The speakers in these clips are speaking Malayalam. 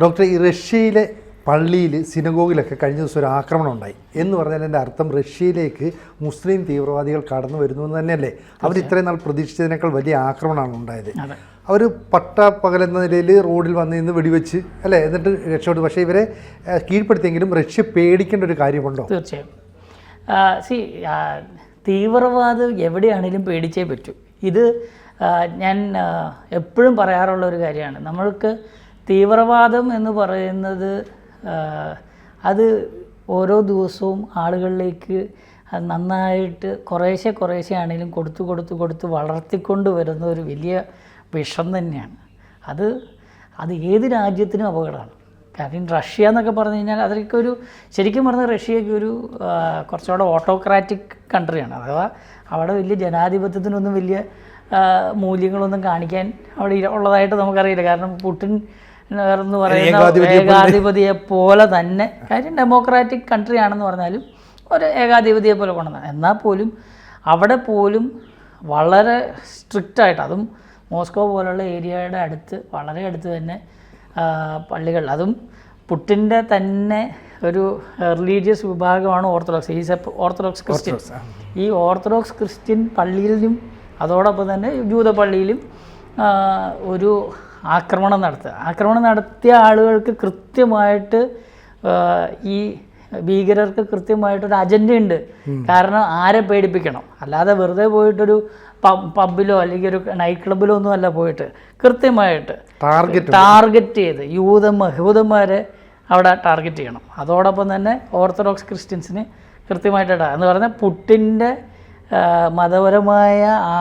ഡോക്ടർ ഈ റഷ്യയിലെ പള്ളിയിൽ സിനഗോഗിലൊക്കെ കഴിഞ്ഞ ദിവസം ഒരു ആക്രമണം ഉണ്ടായി. എന്ന് പറഞ്ഞാൽ എന്റെ അർത്ഥം റഷ്യയിലേക്ക് മുസ്ലിം തീവ്രവാദികൾ കടന്നു വരുന്നു എന്ന് തന്നെയല്ലേ? അവർ ഇത്രയും നാൾ പ്രതീക്ഷിച്ചതിനേക്കാൾ വലിയ ആക്രമണമാണ് ഉണ്ടായത്. അവർ പട്ട എന്ന നിലയിൽ റോഡിൽ വന്ന് നിന്ന് വെടിവെച്ച് അല്ലേ? എന്നിട്ട് രക്ഷപ്പെട്ടു. പക്ഷേ ഇവരെ കീഴ്പ്പെടുത്തിയെങ്കിലും റഷ്യ പേടിക്കേണ്ട ഒരു കാര്യമുണ്ടോ? തീർച്ചയായും. സി തീവ്രവാദം എവിടെയാണെങ്കിലും പേടിച്ചേ പറ്റൂ. ഇത് ഞാൻ എപ്പോഴും പറയാറുള്ള ഒരു കാര്യമാണ്. നമ്മൾക്ക് തീവ്രവാദം എന്ന് പറയുന്നത് അത് ഓരോ ദിവസവും ആളുകളിലേക്ക് നന്നായിട്ട് കുറേശ്ശെ കുറേശ്ശെ ആണെങ്കിലും കൊടുത്തു കൊടുത്തു കൊടുത്ത് വളർത്തിക്കൊണ്ട് വരുന്ന ഒരു വലിയ വിഷം തന്നെയാണ്. അത് അത് ഏത് രാജ്യത്തിനും അപകടമാണ്. കാരണം റഷ്യ എന്നൊക്കെ പറഞ്ഞു കഴിഞ്ഞാൽ അതൊക്കെ ഒരു ശരിക്കും പറഞ്ഞാൽ റഷ്യയൊക്കെ ഒരു കുറച്ചുകൂടെ ഓട്ടോക്രാറ്റിക് കൺട്രിയാണ് അഥവാ അവിടെ വലിയ ജനാധിപത്യത്തിനൊന്നും വലിയ മൂല്യങ്ങളൊന്നും കാണിക്കാൻ അവിടെ ഉള്ളതായിട്ട് നമുക്കറിയില്ല. കാരണം പുടിൻ എന്ന് പറയുന്ന ഏകാധിപതിയെ പോലെ. തന്നെ. കാര്യം ഡെമോക്രാറ്റിക് കൺട്രി ആണെന്ന് പറഞ്ഞാലും ഒരു ഏകാധിപതിയെ പോലെ കൊണ്ടുവന്ന എന്നാൽ പോലും അവിടെ പോലും വളരെ സ്ട്രിക്റ്റ് ആയിട്ട് അതും മോസ്കോ പോലുള്ള ഏരിയയുടെ അടുത്ത് വളരെ അടുത്ത് തന്നെ പള്ളികൾ. അതും പുട്ടിന്റെ തന്നെ ഒരു റിലീജിയസ് വിഭാഗമാണ് orthodox is a orthodox Christian ഈ ഓർത്തഡോക്സ് ക്രിസ്ത്യൻ പള്ളിയിലും അതോടൊപ്പം തന്നെ ജൂത പള്ളിയിലും ഒരു ആക്രമണം നടത്തുക. ആക്രമണം നടത്തിയ ആളുകൾക്ക് കൃത്യമായിട്ട് ഈ ഭീകരർക്ക് കൃത്യമായിട്ടൊരു അജണ്ടയുണ്ട് കാരണം ആരെ പേടിപ്പിക്കണം? അല്ലാതെ വെറുതെ പോയിട്ടൊരു പബ് പബ്ബിലോ അല്ലെങ്കിൽ ഒരു നൈറ്റ് ക്ലബിലോ ഒന്നും അല്ല പോയിട്ട്. കൃത്യമായിട്ട് ടാർഗറ്റ് ടാർഗറ്റ് ചെയ്ത് യൂതന്മാർ യഹൂദന്മാരെ അവിടെ ടാർഗറ്റ് ചെയ്യണം. അതോടൊപ്പം തന്നെ ഓർത്തഡോക്സ് ക്രിസ്ത്യൻസിന് കൃത്യമായിട്ട് എന്ന് പറഞ്ഞാൽ പുട്ടിന്റെ മതപരമായ ആ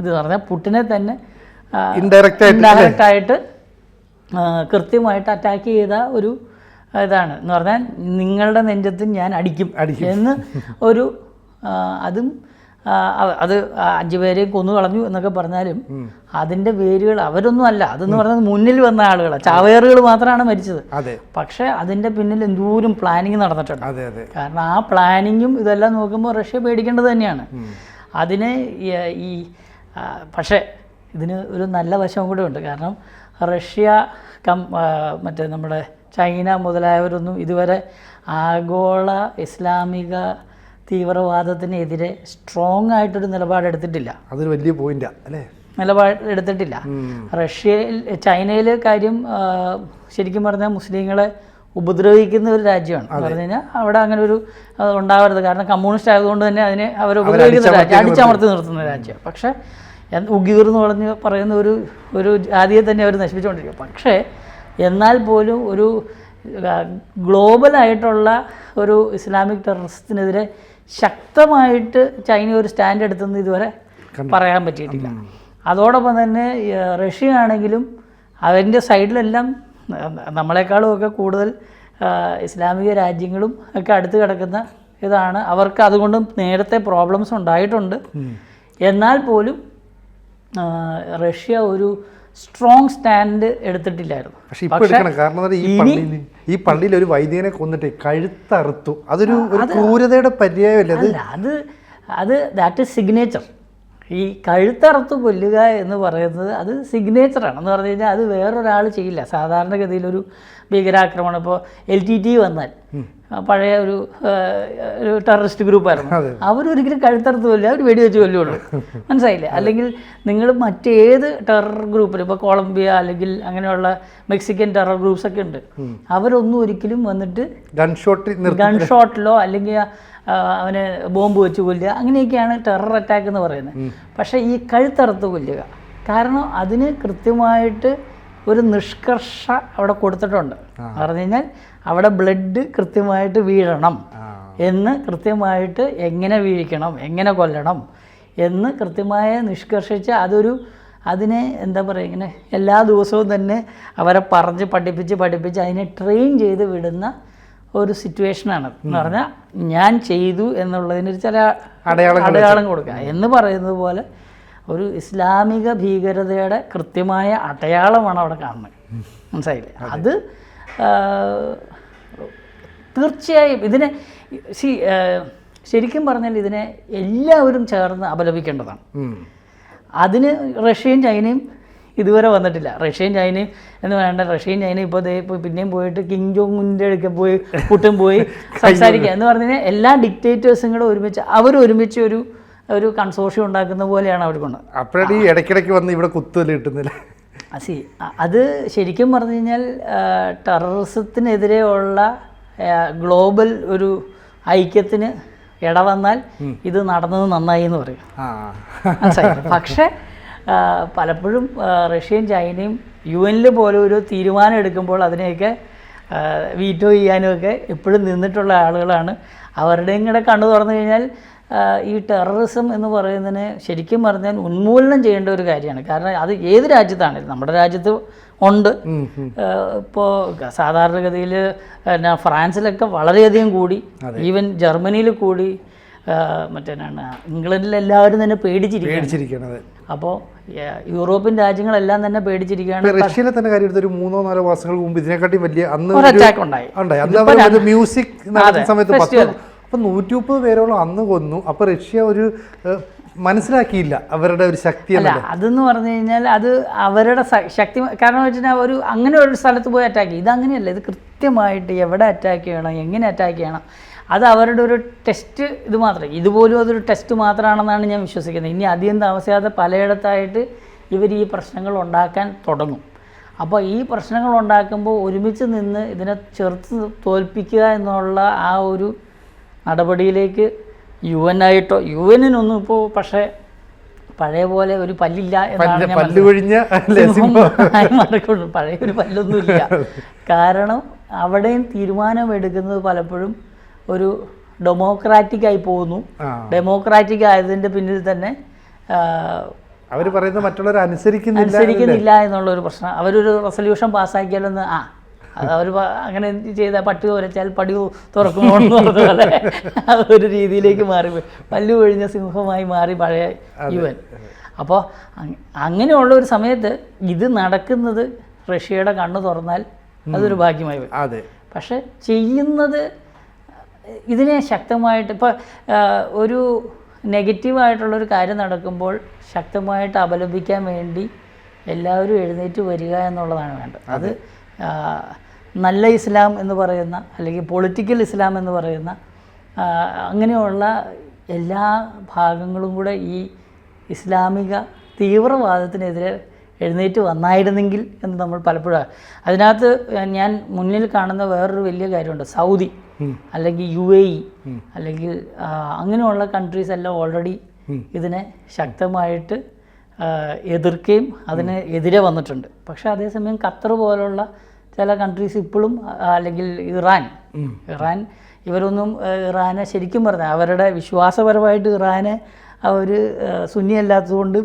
ഇത് പറഞ്ഞാൽ പുട്ടിനെ തന്നെ ഇൻഡയറക്റ്റ് ആയിട്ട് കൃത്യമായിട്ട് അറ്റാക്ക് ചെയ്ത ഒരു ഇതാണ്. എന്ന് പറഞ്ഞാൽ നിങ്ങളുടെ നെഞ്ചത്ത് ഞാൻ അടിക്കും. എന്ന് ഒരു അതും അത് അഞ്ചു പേരെയും കൊന്നു കളഞ്ഞു എന്നൊക്കെ പറഞ്ഞാലും അതിന്റെ വേരുകൾ അവരൊന്നും അല്ല. അതെന്ന് പറഞ്ഞത് മുന്നിൽ വന്ന ആളുകളാണ് ചാവേറുകൾ മാത്രമാണ് മരിച്ചത്. അതെ. പക്ഷേ അതിന്റെ പിന്നിൽ എന്തോരം പ്ലാനിങ് നടന്നിട്ടുണ്ട്. കാരണം ആ പ്ലാനിങ്ങും ഇതെല്ലാം നോക്കുമ്പോൾ റഷ്യ പേടിക്കേണ്ടത് തന്നെയാണ്. അതിനെ ഈ പക്ഷേ ഇതിന് ഒരു നല്ല വശം കൂടെ ഉണ്ട്. കാരണം റഷ്യ കം മറ്റേ നമ്മുടെ ചൈന മുതലായവരൊന്നും ഇതുവരെ ആഗോള ഇസ്ലാമിക തീവ്രവാദത്തിനെതിരെ സ്ട്രോങ് ആയിട്ടൊരു നിലപാടെടുത്തിട്ടില്ല അതൊരു വലിയ പോയിന്റാണ് അല്ലേ? നിലപാട് എടുത്തിട്ടില്ല. റഷ്യയിൽ ചൈനയിൽ കാര്യം ശരിക്കും പറഞ്ഞാൽ മുസ്ലിങ്ങളെ ഉപദ്രവിക്കുന്ന ഒരു രാജ്യമാണ്. പറഞ്ഞു കഴിഞ്ഞാൽ അവിടെ അങ്ങനെ ഒരു ഉണ്ടാവരുത്. കാരണം കമ്മ്യൂണിസ്റ്റ് ആയതുകൊണ്ട് തന്നെ അതിനെ അവർ ഉപദ്രവിക്കുന്ന രാജ്യം അടിച്ചമർത്തി നിർത്തുന്ന രാജ്യം. പക്ഷേ എന്ത് ഉഗീർ എന്ന് പറഞ്ഞ് പറയുന്ന ഒരു ഒരു ജാതിയെ തന്നെ അവർ നശിപ്പിച്ചുകൊണ്ടിരിക്കും. പക്ഷേ എന്നാൽ പോലും ഒരു ഗ്ലോബലായിട്ടുള്ള ഒരു ഇസ്ലാമിക് ടെററിസത്തിനെതിരെ ശക്തമായിട്ട് ചൈന ഒരു സ്റ്റാൻഡ് എടുത്തെന്ന് ഇതുവരെ പറയാൻ പറ്റിയിട്ടില്ല. അതോടൊപ്പം തന്നെ റഷ്യ ആണെങ്കിലും അവന്റെ സൈഡിലെല്ലാം നമ്മളെക്കാളും ഒക്കെ കൂടുതൽ ഇസ്ലാമിക രാജ്യങ്ങളും ഒക്കെ അടുത്ത് കിടക്കുന്ന ഇതാണ്. അവർക്ക് അതുകൊണ്ട് നേരത്തെ പ്രോബ്ലംസ് ഉണ്ടായിട്ടുണ്ട്. എന്നാൽ പോലും റഷ്യ ഒരു സ്ട്രോങ് സ്റ്റാൻഡ് എടുത്തിട്ടില്ലായിരുന്നു. പക്ഷെ ഇപ്പൊ എടുക്കണം. കാരണം ഈ പള്ളിയിൽ ഈ പള്ളിയിൽ ഒരു വൈദികനെ കൊന്നിട്ട് കഴുത്തറുത്തു. അതൊരു ക്രൂരതയുടെ പര്യായമല്ലേ അത്? അത് അത് ദാറ്റ് ഇസ് സിഗ്നേച്ചർ ഈ കഴുത്തറുത്ത് കൊല്ലുക എന്ന് പറയുന്നത് അത് സിഗ്നേച്ചറാണ് എന്ന് പറഞ്ഞു കഴിഞ്ഞാൽ അത് വേറൊരാൾ ചെയ്യില്ല. സാധാരണഗതിയിൽ ഒരു ഭീകരാക്രമണം. ഇപ്പോൾ എൽ ടി ടി വന്നാൽ പഴയ ഒരു ഒരു ടെററിസ്റ്റ് ഗ്രൂപ്പായിരുന്നു അവരൊരിക്കലും കഴുത്തറുത്ത് കൊല്ലുക അവർ വെടിവെച്ച് കൊല്ലുള്ളൂ മനസ്സിലായില്ലേ? അല്ലെങ്കിൽ നിങ്ങൾ മറ്റേത് ടെറർ ഗ്രൂപ്പിൽ ഇപ്പോൾ കൊളംബിയ അല്ലെങ്കിൽ അങ്ങനെയുള്ള മെക്സിക്കൻ ടെറർ ഗ്രൂപ്പ്സ് ഒക്കെ ഉണ്ട്. അവരൊന്നും ഒരിക്കലും വന്നിട്ട് ഗൺഷോട്ട് ഗൺഷോട്ടിലോ അല്ലെങ്കിൽ അവനെ ബോംബ് വെച്ച് കൊല്ലുക അങ്ങനെയൊക്കെയാണ് ടെറർ അറ്റാക്ക് എന്ന് പറയുന്നത്. പക്ഷേ ഈ കഴുത്തറുത്ത് കൊല്ലുക കാരണം അതിന് കൃത്യമായിട്ട് ഒരു നിഷ്കർഷ അവിടെ കൊടുത്തിട്ടുണ്ട്. പറഞ്ഞു കഴിഞ്ഞാൽ അവിടെ ബ്ലഡ് കൃത്യമായിട്ട് വീഴണം എന്ന് കൃത്യമായിട്ട് എങ്ങനെ വീഴിക്കണം എങ്ങനെ കൊല്ലണം എന്ന് കൃത്യമായ നിഷ്കർഷിച്ച് അതൊരു അതിനെ എന്താ പറയുക ഇങ്ങനെ എല്ലാ ദിവസവും തന്നെ അവരെ പറഞ്ഞ് പഠിപ്പിച്ച് പഠിപ്പിച്ച് അതിനെ ട്രെയിൻ ചെയ്ത് വിടുന്ന ഒരു സിറ്റുവേഷനാണ് എന്ന് പറഞ്ഞാൽ ഞാൻ ചെയ്തു എന്നുള്ളതിന് ചില അടയാളം അടയാളം കൊടുക്കുക. എന്ന് പറയുന്നത് പോലെ ഒരു ഇസ്ലാമിക ഭീകരതയുടെ കൃത്യമായ അടയാളമാണ് അവിടെ കാണുന്നത്. മനസ്സിലായില്ലേ? അത്. തീർച്ചയായും ഇതിനെ സി ശരിക്കും പറഞ്ഞാൽ ഇതിനെ എല്ലാവരും ചേർന്ന് അപലപിക്കേണ്ടതാണ്. അതിന് റഷ്യയും ചൈനയും ഇതുവരെ വന്നിട്ടില്ല. റഷ്യയും ചൈനയും എന്ന് വേണ്ട റഷ്യയും ചൈനയും ഇപ്പോൾ പിന്നെയും പോയിട്ട് കിങ് ജോങ്ങിന്റെ അടുക്ക പോയി പുട്ടും പോയി സംസാരിക്കുക എന്ന് പറഞ്ഞു കഴിഞ്ഞാൽ എല്ലാ ഡിക്റ്റേറ്റേഴ്സും കൂടെ ഒരുമിച്ച് അവർ ഒരുമിച്ച് ഒരു ഒരു കൺസോഷ്യം ഉണ്ടാക്കുന്ന പോലെയാണ് അവർ കൊണ്ട് അപ്പോഴാണ് ഈ ഇടയ്ക്കിടയ്ക്ക് വന്ന് ഇവിടെ കുത്തുവൽ കിട്ടുന്നില്ല. സി അത് ശരിക്കും പറഞ്ഞു കഴിഞ്ഞാൽ ടെററിസത്തിനെതിരെയുള്ള ഗ്ലോബൽ ഒരു ഐക്യത്തിന് ഇടവന്നാൽ ഇത് നടന്നത് നന്നായി എന്ന് പറയും? പക്ഷേ പലപ്പോഴും റഷ്യയും ചൈനയും യു എനിൽ പോലെ ഒരു തീരുമാനം എടുക്കുമ്പോൾ അതിനെയൊക്കെ വീറ്റോ വീറ്റോ ചെയ്യാനുമൊക്കെ എപ്പോഴും നിന്നിട്ടുള്ള ആളുകളാണ്. അവരുടെയും കൂടെ കണ്ണു തുറന്നു കഴിഞ്ഞാൽ ഈ ടെററിസം എന്ന് പറയുന്നതിന് ശരിക്കും പറഞ്ഞാൽ ഉന്മൂലനം ചെയ്യേണ്ട ഒരു കാര്യമാണ്. കാരണം അത് ഏത് രാജ്യത്താണെങ്കിലും നമ്മുടെ രാജ്യത്ത് ഉണ്ട്. ഇപ്പോൾ സാധാരണഗതിയിൽ എന്നാ ഫ്രാൻസിലൊക്കെ വളരെയധികം കൂടി ഈവൻ ജർമ്മനിയിൽ കൂടി മറ്റേനാണ് ഇംഗ്ലണ്ടിൽ എല്ലാവരും തന്നെ പേടിച്ചിരിക്കുന്നത് അപ്പോൾ യൂറോപ്യൻ രാജ്യങ്ങളെല്ലാം തന്നെ പേടിച്ചിരിക്കുകയാണ്. റഷ്യയിലെ തന്നെ കാര്യം എടുത്തൊരു മൂന്നോ നാലോ മാസങ്ങൾക്ക് മുമ്പ് ഇതിനെക്കാട്ടി വലിയ അന്ന് അറ്റാക്ക് ഉണ്ടായി. മ്യൂസിക് സമയത്ത് അപ്പൊ നൂറ്റി മുപ്പത് പേരോളം അന്ന് കൊന്നു. അപ്പൊ റഷ്യ ഒരു മനസ്സിലാക്കിയില്ല അവരുടെ ഒരു ശക്തി അല്ല അതെന്ന് പറഞ്ഞു കഴിഞ്ഞാൽ അത് അവരുടെ ശക്തി കാരണം വെച്ചാൽ ഒരു അങ്ങനെ ഒരു സ്ഥലത്ത് പോയി അറ്റാക്ക് ചെയ്യും. ഇതങ്ങനെയല്ല ഇത് കൃത്യമായിട്ട് എവിടെ അറ്റാക്ക് ചെയ്യണം എങ്ങനെ അറ്റാക്ക് ചെയ്യണം അത് അവരുടെ ഒരു ടെസ്റ്റ് ഇത് മാത്രം. ഇതുപോലും അതൊരു ടെസ്റ്റ് മാത്രമാണെന്നാണ് ഞാൻ വിശ്വസിക്കുന്നത്. ഇനി അധികം താമസിയാതെ പലയിടത്തായിട്ട് ഇവർ ഈ പ്രശ്നങ്ങൾ ഉണ്ടാക്കാൻ തുടങ്ങും. അപ്പോൾ ഈ പ്രശ്നങ്ങൾ ഉണ്ടാക്കുമ്പോൾ ഒരുമിച്ച് നിന്ന് ഇതിനെ ചെറുത്ത് തോൽപ്പിക്കുക എന്നുള്ള ആ ഒരു നടപടിയിലേക്ക് യു എൻ ആയിട്ടോ യു എനിനൊന്നും ഇപ്പോൾ പക്ഷേ പഴയ പോലെ ഒരു പല്ലില്ല എന്നാണ് പഴയ ഒരു പല്ലൊന്നുമില്ല. കാരണം അവിടെയും തീരുമാനം എടുക്കുന്നത് പലപ്പോഴും ഒരു ഡെമോക്രാറ്റിക് ആയി പോകുന്നു. ഡെമോക്രാറ്റിക് ആയതിന്റെ പിന്നിൽ തന്നെ അവർ പറയുന്നത് മറ്റുള്ളവർ അനുസരിക്കുന്നില്ല അനുസരിക്കുന്നില്ല എന്നുള്ള ഒരു പ്രശ്നം. അവരൊരു റെസൊല്യൂഷൻ പാസ്സാക്കിയാലൊന്ന് ആ അത് അവർ അങ്ങനെ ചെയ്താൽ പട്ടി ഉരച്ചാൽ പടി തുറക്കുമോ എന്ന് പറഞ്ഞ ഒരു രീതിയിലേക്ക് മാറി. പല്ലു ഒഴിഞ്ഞ സിംഹമായി മാറി പഴയ ഇവൻ അപ്പോൾ അങ്ങനെയുള്ള ഒരു സമയത്ത് ഇത് നടക്കുന്നത് റഷ്യയുടെ കണ്ണ് തുറന്നാൽ അതൊരു ഭാഗ്യമായി വരും അതെ. പക്ഷെ ചെയ്യുന്നത് ഇതിനെ ശക്തമായിട്ട് ഇപ്പോൾ ഒരു നെഗറ്റീവായിട്ടുള്ളൊരു കാര്യം നടക്കുമ്പോൾ ശക്തമായിട്ട് അപലപിക്കാൻ വേണ്ടി എല്ലാവരും എഴുന്നേറ്റ് വരിക എന്നുള്ളതാണ് വേണ്ടത്. അത് നല്ല ഇസ്ലാം എന്ന് പറയുന്ന അല്ലെങ്കിൽ പൊളിറ്റിക്കൽ ഇസ്ലാം എന്ന് പറയുന്ന അങ്ങനെയുള്ള എല്ലാ ഭാഗങ്ങളും കൂടെ ഈ ഇസ്ലാമിക തീവ്രവാദത്തിനെതിരെ എഴുന്നേറ്റ് വന്നായിരുന്നെങ്കിൽ എന്ന് നമ്മൾ പലപ്പോഴും അതിനകത്ത് ഞാൻ മുന്നിൽ കാണുന്ന വേറൊരു വലിയ കാര്യമുണ്ട്. സൗദി അല്ലെങ്കിൽ യു എ ഇ അല്ലെങ്കിൽ ആ, അങ്ങനെയുള്ള കൺട്രീസ് എല്ലാം ഓൾറെഡി ഇതിനെ ശക്തമായിട്ട് എതിർക്കുകയും അതിന് എതിരെ വന്നിട്ടുണ്ട്. പക്ഷേ അതേസമയം ഖത്തർ പോലുള്ള ചില കൺട്രീസ് ഇപ്പോഴും അല്ലെങ്കിൽ ഇറാൻ. ഇറാൻ ഇവരൊന്നും ഇറാനെ ശരിക്കും പറഞ്ഞാൽ അവരുടെ വിശ്വാസപരമായിട്ട് ഇറാനെ അവർ സുന്നിയല്ലാത്തതുകൊണ്ട്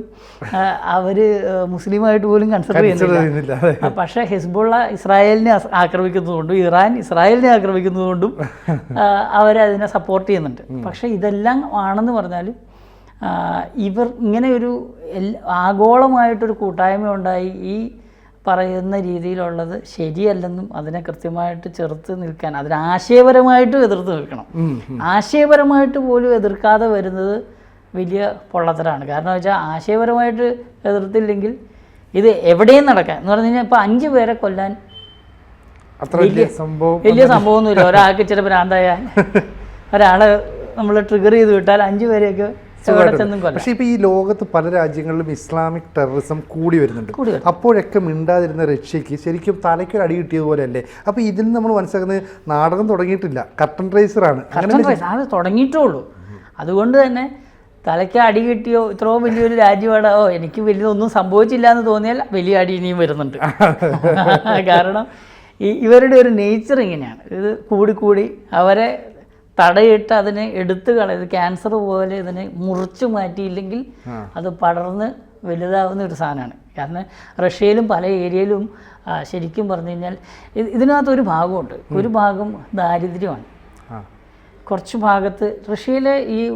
അവർ മുസ്ലിമായിട്ട് പോലും കൺസിഡർ ചെയ്യുന്നില്ല. പക്ഷേ ഹിസ്ബുള്ള ഇസ്രായേലിനെ ആക്രമിക്കുന്നതുകൊണ്ടും ഇറാൻ ഇസ്രായേലിനെ ആക്രമിക്കുന്നതുകൊണ്ടും അവരതിനെ സപ്പോർട്ട് ചെയ്യുന്നുണ്ട്. പക്ഷേ ഇതെല്ലാം ആണെന്ന് പറഞ്ഞാൽ ഇവർ ഇങ്ങനെ ഒരു എൽ- ആഗോളമായിട്ടൊരു കൂട്ടായ്മ ഉണ്ടായി ഈ പറയുന്ന രീതിയിലുള്ളത് ശരിയല്ലെന്നും അതിനെ കൃത്യമായിട്ട് ചെറുത്ത് നിൽക്കാൻ അതിനെ ആശയപരമായിട്ടും എതിർത്ത് നിൽക്കണം. ആശയപരമായിട്ട് പോലും എതിർക്കാതെ വരുന്നത് വലിയ പൊള്ളത്തരാണ്. കാരണം വെച്ചാൽ ആശയപരമായിട്ട് എതിർത്തില്ലെങ്കിൽ ഇത് എവിടെയും നടക്കാൻ എന്ന് പറഞ്ഞു കഴിഞ്ഞാൽ ഇപ്പോൾ അഞ്ച് പേരെ കൊല്ലാൻ വലിയ സംഭവം വലിയ സംഭവമൊന്നുമില്ല. ഒരാൾക്ക് ഇച്ചിരി ഭ്രാന്തായാൽ ഒരാളെ നമ്മൾ ട്രിഗർ ചെയ്ത് വിട്ടാൽ അഞ്ച് പേരെയൊക്കെ പക്ഷേ ഇപ്പൊ ഈ ലോകത്ത് പല രാജ്യങ്ങളിലും ഇസ്ലാമിക് ടെററിസം കൂടി വരുന്നുണ്ട് അപ്പോഴൊക്കെ മിണ്ടാതിരുന്ന റഷ്യക്ക് ശരിക്കും തലയ്ക്കൊരു അടി കിട്ടിയതുപോലെ അല്ലേ അപ്പൊ ഇതിൽ നമ്മൾ മനസ്സിലാക്കുന്നത് നാടകം തുടങ്ങിയിട്ടില്ല. കട്ടൺ റൈസർ ആണ് അത് തുടങ്ങിയിട്ടേ ഉള്ളൂ. അതുകൊണ്ട് തന്നെ തലയ്ക്ക് അടി കിട്ടിയോ ഇത്രയോ വലിയൊരു രാജ്യമാണ് ഓ എനിക്ക് വലിയതൊന്നും സംഭവിച്ചില്ല എന്ന് തോന്നിയാൽ വലിയ അടി ഇനിയും വരുന്നുണ്ട്. കാരണം ഈ ഇവരുടെ ഒരു നേച്ചർ ഇങ്ങനെയാണ്. ഇത് കൂടിക്കൂടി കൂടി അവരെ തടയിട്ട് അതിനെ എടുത്തു കളയത് ക്യാൻസർ പോലെ ഇതിനെ മുറിച്ചു മാറ്റിയില്ലെങ്കിൽ അത് പടർന്ന് വലുതാവുന്ന ഒരു സാധനമാണ്. കാരണം റഷ്യയിലും പല ഏരിയയിലും ശരിക്കും പറഞ്ഞു കഴിഞ്ഞാൽ ഇത് ഇതിനകത്തൊരു ഭാഗമുണ്ട്. ഒരു ഭാഗം ദാരിദ്ര്യമാണ്. കുറച്ച് ഭാഗത്ത് റഷ്യയിലെ ഈ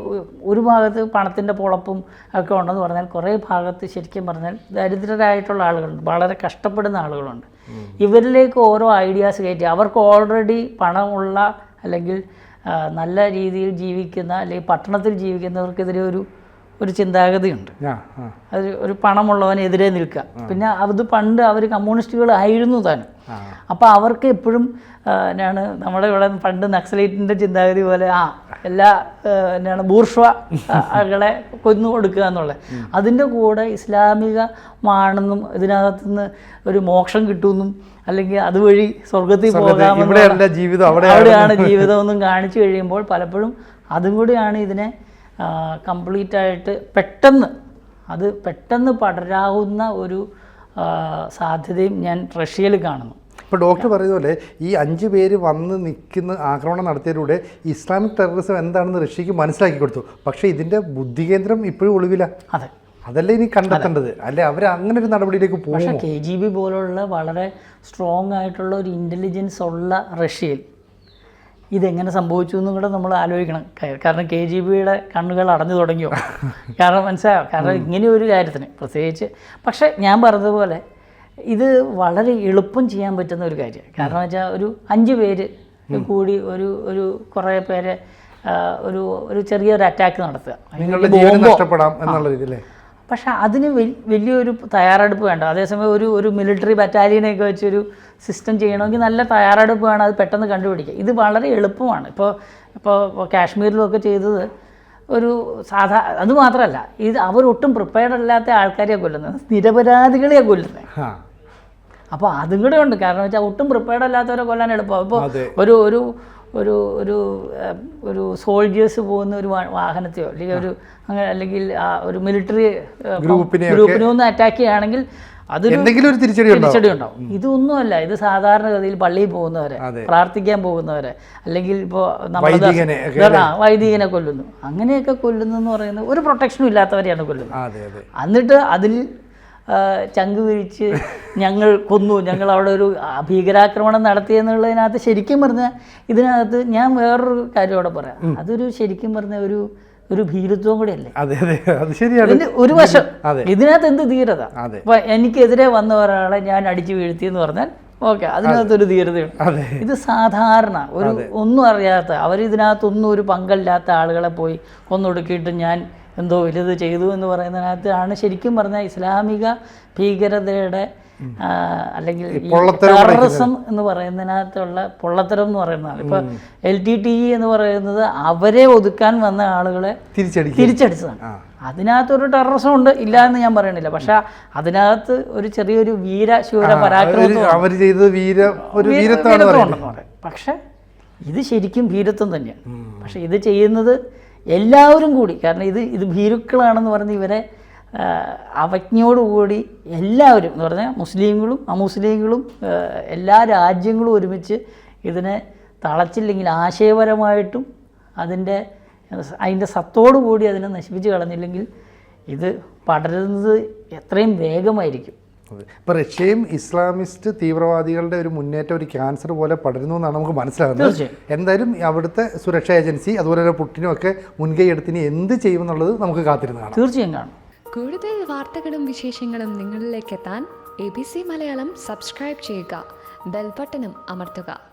ഒരു ഭാഗത്ത് പണത്തിന്റെ പൊളപ്പും ഒക്കെ ഉണ്ടെന്ന് പറഞ്ഞാൽ കുറേ ഭാഗത്ത് ശരിക്കും പറഞ്ഞാൽ ദരിദ്രരായിട്ടുള്ള ആളുകളുണ്ട്. വളരെ കഷ്ടപ്പെടുന്ന ആളുകളുണ്ട്. ഇവരിലേക്ക് ഓരോ ഐഡിയാസ് കയറ്റി. അവർക്ക് ഓൾറെഡി പണമുള്ള അല്ലെങ്കിൽ നല്ല രീതിയിൽ ജീവിക്കുന്ന അല്ലെങ്കിൽ പട്ടണത്തിൽ ജീവിക്കുന്നവർക്കെതിരെ ഒരു ഒരു ചിന്താഗതിയുണ്ട്. അത് ഒരു പണമുള്ളവനെതിരെ നിൽക്കുക. പിന്നെ അത് പണ്ട് അവർ കമ്മ്യൂണിസ്റ്റുകളായിരുന്നു താനും. അപ്പോൾ അവർക്ക് എപ്പോഴും എന്നാണ് നമ്മുടെ ഇവിടെ പണ്ട് നക്സലൈറ്റിന്റെ ചിന്താഗതി പോലെ ആ എല്ലാ എന്നാണ് ബൂർഷ്വ ആളുകളെ കൊന്നു കൊടുക്കുക എന്നുള്ളത്. അതിന്റെ കൂടെ ഇസ്ലാമികമാണെന്നും ഇതിനകത്തു നിന്ന് ഒരു മോക്ഷം കിട്ടുമെന്നും അല്ലെങ്കിൽ അതുവഴി സ്വർഗത്തിൽ പോകാമെന്നും അവിടെയാണ്. ജീവിതം എന്നും കാണിച്ചു കഴിയുമ്പോൾ പലപ്പോഴും അതും കൂടിയാണ് ഇതിനെ കംപ്ലീറ്റ് ആയിട്ട് പെട്ടെന്ന് അത് പെട്ടെന്ന് പടരാവുന്ന ഒരു സാധ്യതയും ഞാൻ റഷ്യയിൽ കാണുന്നു. ഇപ്പോൾ ഡോക്ടർ പറയുന്ന പോലെ ഈ അഞ്ച് പേര് വന്ന് നിൽക്കുന്ന ആക്രമണം നടത്തിയതിലൂടെ ഇസ്ലാമിക് ടെററിസം എന്താണെന്ന് റഷ്യക്ക് മനസ്സിലാക്കി കൊടുത്തു. പക്ഷേ ഇതിന്റെ ബുദ്ധികേന്ദ്രം ഇപ്പോഴും ഒളിവില്ല അതെ. അതല്ലേ ഇനി കണ്ടെത്തേണ്ടത്? അല്ലെ അവർ അങ്ങനെ ഒരു നടപടിയിലേക്ക് പക്ഷേ പോകുമോ? കെ ജി ബി പോലുള്ള വളരെ സ്ട്രോങ് ആയിട്ടുള്ള ഒരു ഇന്റലിജൻസ് ഉള്ള റഷ്യയിൽ ഇതെങ്ങനെ സംഭവിച്ചു എന്നും കൂടെ നമ്മൾ ആലോചിക്കണം. കാരണം കെ ജി ബിയുടെ കണ്ണുകൾ അടഞ്ഞു തുടങ്ങിയോ? കാരണം മനസ്സിലാവും കാരണം ഇങ്ങനെ ഒരു കാര്യത്തിന് പ്രത്യേകിച്ച് പക്ഷേ ഞാൻ പറഞ്ഞതുപോലെ ഇത് വളരെ എളുപ്പം ചെയ്യാൻ പറ്റുന്ന ഒരു കാര്യമാണ്. കാരണം വെച്ചാൽ ഒരു അഞ്ച് പേര് കൂടി ഒരു ഒരു കുറേ പേരെ ഒരു ഒരു ചെറിയൊരു അറ്റാക്ക് നടത്തുക. നിങ്ങളുടെ ജീവൻ ബോംബോ. നഷ്ടപ്പെടാം എന്നുള്ള രീതിയിലേ പക്ഷെ അതിന് വലിയൊരു തയ്യാറെടുപ്പ് വേണ്ട. അതേസമയം ഒരു ഒരു മിലിറ്ററി ബറ്റാലിയനൊക്കെ വെച്ചൊരു സിസ്റ്റം ചെയ്യണമെങ്കിൽ നല്ല തയ്യാറെടുപ്പ് വേണം. അത് പെട്ടെന്ന് കണ്ടുപിടിക്കുക ഇത് വളരെ എളുപ്പമാണ്. ഇപ്പോൾ ഇപ്പോൾ കാശ്മീരിലുമൊക്കെ കാശ്മീരിലൊക്കെ ചെയ്തത് ഒരു സാധാ അത് മാത്രമല്ല ഇത് അവരൊട്ടും പ്രിപ്പയർഡ് അല്ലാത്ത ആൾക്കാരെയാണ് കൊല്ലുന്നത്. നിരപരാധികളെയാണ് കൊല്ലുന്നത്. അപ്പോൾ അതും കൂടെ ഉണ്ട്. കാരണം വെച്ചാൽ ഒട്ടും പ്രിപ്പയർഡ് അല്ലാത്തവരെ കൊല്ലാൻ എളുപ്പമാണ്. ഇപ്പോൾ ഒരു ഒരു ഒരു ഒരു ഒരു സോൾജേഴ്സ് പോകുന്ന ഒരു വാഹനത്തെയോ അല്ലെങ്കിൽ ഒരു അങ്ങനെ അല്ലെങ്കിൽ ആ ഒരു മിലിറ്ററി ഗ്രൂപ്പിനെ ഗ്രൂപ്പിനെ ഒന്ന് അറ്റാക്ക് ചെയ്യുകയാണെങ്കിൽ അതൊരു എന്തെങ്കിലും ഒരു തിരിച്ചടി ഉണ്ടാവും. തിരിച്ചടി ഉണ്ടാവും ഇതൊന്നുമല്ല ഇത് സാധാരണഗതിയിൽ പള്ളിയിൽ പോകുന്നവരെ പ്രാർത്ഥിക്കാൻ പോകുന്നവരെ അല്ലെങ്കിൽ ഇപ്പോൾ നമ്മുടെ വൈദികനെ കൊല്ലുന്നു. അങ്ങനെയൊക്കെ കൊല്ലുന്നു എന്ന് പറയുന്നത് ഒരു പ്രൊട്ടക്ഷനും ഇല്ലാത്തവരെയാണ് കൊല്ലുന്നത്. എന്നിട്ട് അതിൽ ചങ്ക് വിരിച്ച് ഞങ്ങൾ കൊന്നു. ഞങ്ങൾ അവിടെ ഒരു ഭീകരാക്രമണം നടത്തി എന്നുള്ളതിനകത്ത് ശരിക്കും പറഞ്ഞാൽ ഇതിനകത്ത് ഞാൻ വേറൊരു കാര്യം അവിടെ പറയാം. അതൊരു ശരിക്കും പറഞ്ഞ ഒരു ഒരു ഭീരുത്വം കൂടിയല്ലേ അതെ അതെ. അത് ശരിയാണ്. ഒരു വശം. ഇതിനകത്ത് എന്ത് ധീരത. അപ്പൊ എനിക്കെതിരെ വന്ന ഒരാളെ ഞാൻ അടിച്ചു വീഴ്ത്തി എന്ന് പറഞ്ഞാൽ ഓക്കെ അതിനകത്തൊരു ധീരതയുണ്ട്. ഇത് സാധാരണ ഒരു ഒന്നും അറിയാത്ത അവരിതിനകത്തൊന്നും ഒരു പങ്കല്ലാത്ത ആളുകളെ പോയി കൊന്നൊടുക്കിയിട്ട് ഞാൻ എന്തോ വലുത് ചെയ്തു എന്ന് പറയുന്നതിനകത്താണ് ശരിക്കും പറഞ്ഞാൽ ഇസ്ലാമിക ഭീകരതയുടെ അല്ലെങ്കിൽ ടെററിസം എന്ന് പറയുന്നതിനകത്തുള്ള പൊള്ളത്തരം എന്ന് പറയുന്നതാണ്. ഇപ്പൊ എൽ ടി ടി ഇ എന്ന് പറയുന്നത് അവരെ ഒതുക്കാൻ വന്ന ആളുകളെ തിരിച്ചടിച്ചതാണ്. അതിനകത്തൊരു ടെററിസം ഉണ്ട് ഇല്ല എന്ന് ഞാൻ പറയണില്ല പക്ഷെ അതിനകത്ത് ഒരു ചെറിയൊരു വീര ശൂര പരാക്രമം പക്ഷെ ഇത് ശരിക്കും ഭീരത്വം തന്നെയാണ്. പക്ഷെ ഇത് ചെയ്യുന്നത് എല്ലാവരും കൂടി കാരണം ഇത് ഇത് ഭീരുക്കളാണെന്ന് പറഞ്ഞ് ഇവരെ അവജ്ഞയോടുകൂടി എല്ലാവരും എന്ന് പറഞ്ഞാൽ മുസ്ലിങ്ങളും അമുസ്ലിങ്ങളും എല്ലാ രാജ്യങ്ങളും ഒരുമിച്ച് ഇതിനെ തളച്ചില്ലെങ്കിൽ ആശയപരമായിട്ടും അതിന്റെ അതിന്റെ സത്തോടു കൂടി അതിനെ നശിപ്പിച്ച് കളഞ്ഞില്ലെങ്കിൽ ഇത് പടരുന്നത് എത്രയും വേഗമായിരിക്കും. അതെ. ഇപ്പൊ റഷ്യയും ഇസ്ലാമിസ്റ്റ് തീവ്രവാദികളുടെ ഒരു മുന്നേറ്റം ഒരു ക്യാൻസർ പോലെ പടരുന്നു എന്നാണ് നമുക്ക് മനസ്സിലാകുന്നത്. എന്തായാലും അവിടുത്തെ സുരക്ഷാ ഏജൻസി അതുപോലെ തന്നെ പുട്ടിനും ഒക്കെ മുൻകൈ എടുത്തിന് എന്ത് ചെയ്യുമെന്നുള്ളത് നമുക്ക് കാത്തിരുന്ന് കാണാം. തീർച്ചയായും കാണും. കൂടുതൽ വാർത്തകളും വിശേഷങ്ങളും നിങ്ങളിലേക്ക് എത്താൻ A B C Malayalam subscribe ചെയ്യുക. ബെൽബട്ടനും അമർത്തുക.